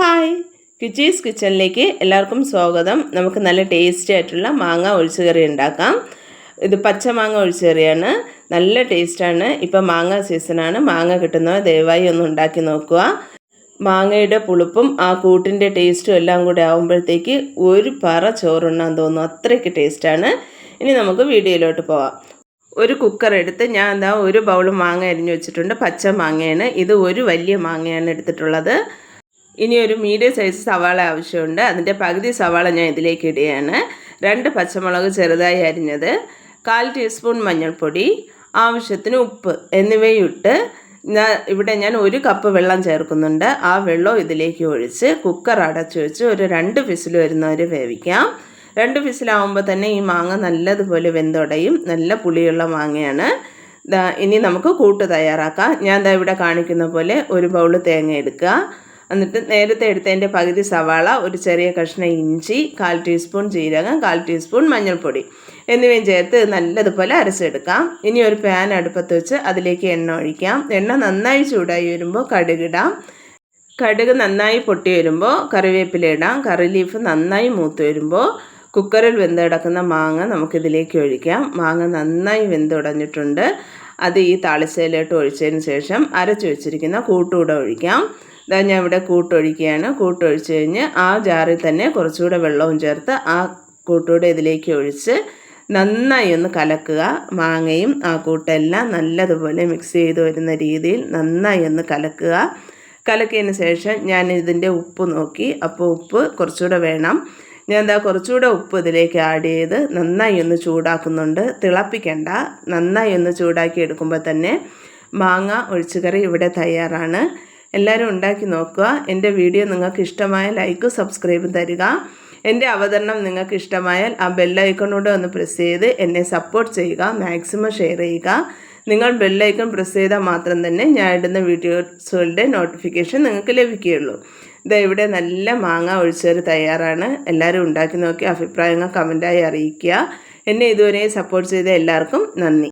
Hi. കിച്ചീസ് കിച്ചണിലേക്ക് എല്ലാവർക്കും സ്വാഗതം. നമുക്ക് നല്ല ടേസ്റ്റി ആയിട്ടുള്ള മാങ്ങ ഒഴിച്ചുകറി ഉണ്ടാക്കാം. ഇത് പച്ചമാങ്ങ ഒഴിച്ചുകറിയാണ്. നല്ല ടേസ്റ്റാണ് ഇപ്പം മാങ്ങ സീസണാണ് മാങ്ങ കിട്ടുന്നവർ ദയവായി ഒന്ന് ഉണ്ടാക്കി നോക്കുക. മാങ്ങയുടെ പുളിപ്പും ആ കൂട്ടിന്റെ ടേസ്റ്റും എല്ലാം കൂടെ ആകുമ്പോഴത്തേക്ക് ഒരു പറ ചോറുണ്ണാൻ തോന്നും. അത്രയ്ക്ക് ടേസ്റ്റാണ് ഇനി നമുക്ക് വീഡിയോയിലോട്ട് പോവാം. ഒരു കുക്കർ എടുത്ത് ഞാൻ എന്താ ഒരു ബൗൾ മാങ്ങ അരിഞ്ഞു വെച്ചിട്ടുണ്ട്. പച്ച മാങ്ങയാണ്. ഇത് ഒരു വലിയ മാങ്ങയാണ് എടുത്തിട്ടുള്ളത്. ഇനി ഒരു മീഡിയം സൈസ് സവാള ആവശ്യമുണ്ട്. അതിന്റെ പകുതി സവാള ഞാൻ ഇതിലേക്ക് ഇടുകയാണ്. രണ്ട് പച്ചമുളക് ചെറുതായി അരിഞ്ഞത്. കാൽ ടീസ്പൂൺ മഞ്ഞൾപ്പൊടി ആവശ്യത്തിന് ഉപ്പ് എന്നിവയിട്ട് ഞാൻ ഇവിടെ ഞാൻ ഒരു കപ്പ് വെള്ളം ചേർക്കുന്നുണ്ട്. ആ വെള്ളം ഇതിലേക്ക് ഒഴിച്ച് കുക്കർ അടച്ചു വെച്ച് ഒരു രണ്ട് വിസിൽ വരുന്നവരെ വേവിക്കാം. രണ്ട് വിസിലാവുമ്പോൾ തന്നെ ഈ മാങ്ങ നല്ലതുപോലെ വെന്തുടയും നല്ല പുളിയുള്ള മാങ്ങയാണ്. ഇനി നമുക്ക് കൂട്ട് തയ്യാറാക്കാം. ഞാൻ ഇവിടെ കാണിക്കുന്ന പോലെ ഒരു ബൗൾ തേങ്ങ എടുക്കുക. എന്നിട്ട് നേരത്തെ എടുത്തതിന്റെ പകുതി സവാള ഒരു ചെറിയ കഷ്ണം ഇഞ്ചി കാൽ ടീസ്പൂൺ ജീരകം കാൽ ടീസ്പൂൺ മഞ്ഞൾപ്പൊടി എന്നിവയും ചേർത്ത് നല്ലതുപോലെ അരച്ചെടുക്കാം. ഇനി ഒരു പാൻ അടുപ്പത്ത് വെച്ച് അതിലേക്ക് എണ്ണ ഒഴിക്കാം. എണ്ണ നന്നായി ചൂടായി വരുമ്പോൾ കടുകിടാം കടുക് നന്നായി പൊട്ടി വരുമ്പോൾ കറിവേപ്പില ഇടാം. കറി ലീഫ് നന്നായി മൂത്ത് വരുമ്പോൾ കുക്കറിൽ വെന്തിടക്കുന്ന മാങ്ങ നമുക്കിതിലേക്ക് ഒഴിക്കാം. മാങ്ങ നന്നായി വെന്തുടഞ്ഞിട്ടുണ്ട് അത് ഈ താളിച്ചയിലോട്ട് ഒഴിച്ചതിന് ശേഷം അരച്ചു വെച്ചിരിക്കുന്ന കൂട്ടുകൂടെ ഒഴിക്കാം. ഇതാ ഞാൻ ഇവിടെ കൂട്ടൊഴിക്കുകയാണ്. കൂട്ടൊഴിച്ച് കഴിഞ്ഞ് ആ ജാറിൽ തന്നെ കുറച്ചുകൂടെ വെള്ളവും ചേർത്ത് ആ കൂട്ടുകൂടെ ഇതിലേക്ക് ഒഴിച്ച് നന്നായി ഒന്ന് കലക്കുക. മാങ്ങയും ആ കൂട്ടെല്ലാം നല്ലതുപോലെ മിക്സ് ചെയ്ത് വരുന്ന രീതിയിൽ നന്നായി ഒന്ന് കലക്കുക. കലക്കിയതിന് ശേഷം ഞാൻ ഇതിന്റെ ഉപ്പ് നോക്കി. അപ്പോൾ ഉപ്പ് കുറച്ചുകൂടെ വേണം. ഞാൻ എന്താ കുറച്ചുകൂടെ ഉപ്പ് ഇതിലേക്ക് ആഡ് ചെയ്ത് നന്നായി ഒന്ന് ചൂടാക്കുന്നുണ്ട്. തിളപ്പിക്കണ്ട. നന്നായി ഒന്ന് ചൂടാക്കി എടുക്കുമ്പോൾ തന്നെ മാങ്ങ ഒഴിച്ചുകറി ഇവിടെ തയ്യാറാണ്. എല്ലാവരും ഉണ്ടാക്കി നോക്കുക. എന്റെ വീഡിയോ നിങ്ങൾക്ക് ഇഷ്ടമായ ലൈക്ക് സബ്സ്ക്രൈബ് തരിക. എന്റെ അവതരണം നിങ്ങൾക്ക് ഇഷ്ടമായാൽ ആ ബെല്ലൈക്കണോടെ ഒന്ന് പ്രസ് ചെയ്ത് എന്നെ സപ്പോർട്ട് ചെയ്യുക. മാക്സിമം ഷെയർ ചെയ്യുക. നിങ്ങൾ ബെല്ലൈക്കൺ പ്രസ് ചെയ്താൽ മാത്രം തന്നെ ഞാൻ ഇടുന്ന വീഡിയോസുകളുടെ നോട്ടിഫിക്കേഷൻ നിങ്ങൾക്ക് ലഭിക്കുകയുള്ളൂ. ഇതാ ഇവിടെ നല്ല മാങ്ങ ഒഴിച്ചൊരു തയ്യാറാണ്. എല്ലാവരും ഉണ്ടാക്കി നോക്കി അഭിപ്രായങ്ങൾ കമന്റായി അറിയിക്കുക. എന്നെ ഇതുവരെ സപ്പോർട്ട് ചെയ്ത എല്ലാവർക്കും നന്ദി.